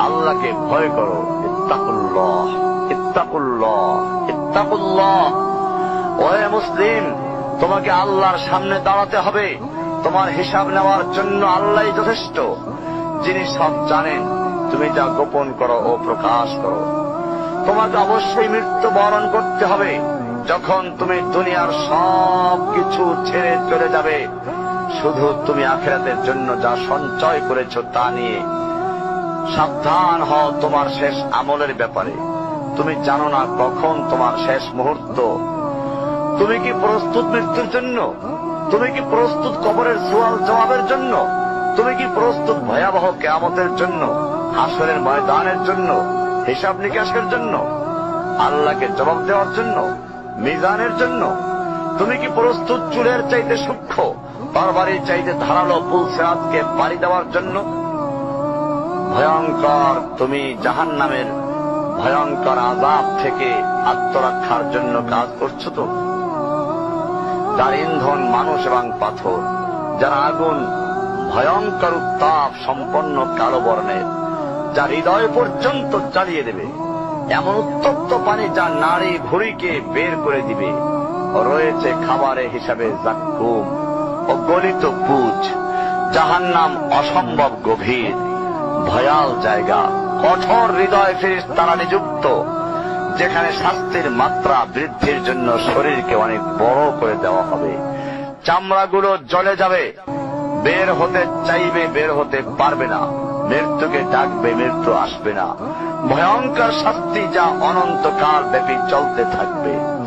আল্লাহকে ভয় করো। ওহে মুসলিম, তোমাকে আল্লাহর সামনে দাঁড়াতে হবে। তোমার হিসাব নেওয়ার জন্য আল্লাহ যথেষ্ট। যিনি সব জানেন, তুমি যা গোপন করো ও প্রকাশ করো। তোমাকে অবশ্যই মৃত্যু বরণ করতে হবে। যখন তুমি দুনিয়ার সব কিছু ছেড়ে চলে যাবে, শুধু তুমি আখেরাতের জন্য যা সঞ্চয় করেছ তা নিয়ে। সাবধান হও তোমার শেষ আমলের ব্যাপারে। তুমি জানো না কখন তোমার শেষ মুহূর্ত। তুমি কি প্রস্তুত মৃত্যুর জন্য? তুমি কি প্রস্তুত কবরের সোয়াল জবাবের জন্য? তুমি কি প্রস্তুত ভয়াবহ কেয়ামতের জন্য? হাসরের ময়দানের জন্য? হিসাব নিকাশের জন্য? আল্লাহকে জবাব দেওয়ার জন্য? মিজানের জন্য? তুমি কি প্রস্তুত চুলের চাইতে সূক্ষ্ম? বারবারের চাইতে ধারালো পুল সেরাতকে পাড়ি দেওয়ার জন্য? ভয়ঙ্কর, তুমি জাহান নামের ভয়ঙ্কর আজাব থেকে আত্মরক্ষার জন্য কাজ করছ তো? যার ইন্ধন মানুষ এবং পাথর, যার আগুন ভয়ঙ্কর উত্তাপ সম্পন্ন কালো বর্ণের, যা হৃদয় পর্যন্ত জ্বালিয়ে দেবে। এমন উত্তপ্ত পানি যা নারী ভুড়িকে বের করে দিবে। রয়েছে খাবারের হিসাবে জাক্কুম ও গলিত পুজ। যাহার নাম অসম্ভব গভীর। ভয়াল জায়গা। কঠোর হৃদয় ফিরিস তারা নিযুক্ত, যেখানে শাস্তির মাত্রা বৃদ্ধির জন্য শরীরকে অনেক বড় করে দেওয়া হবে। চামড়াগুলো জ্বলে যাবে, বের হতে চাইবে, বের হতে পারবে না। মৃত্যুকে ডাকবে, মৃত্যু আসবে না। ভয়ঙ্কর শাস্তি যা অনন্তকাল ব্যাপী চলতে থাকবে।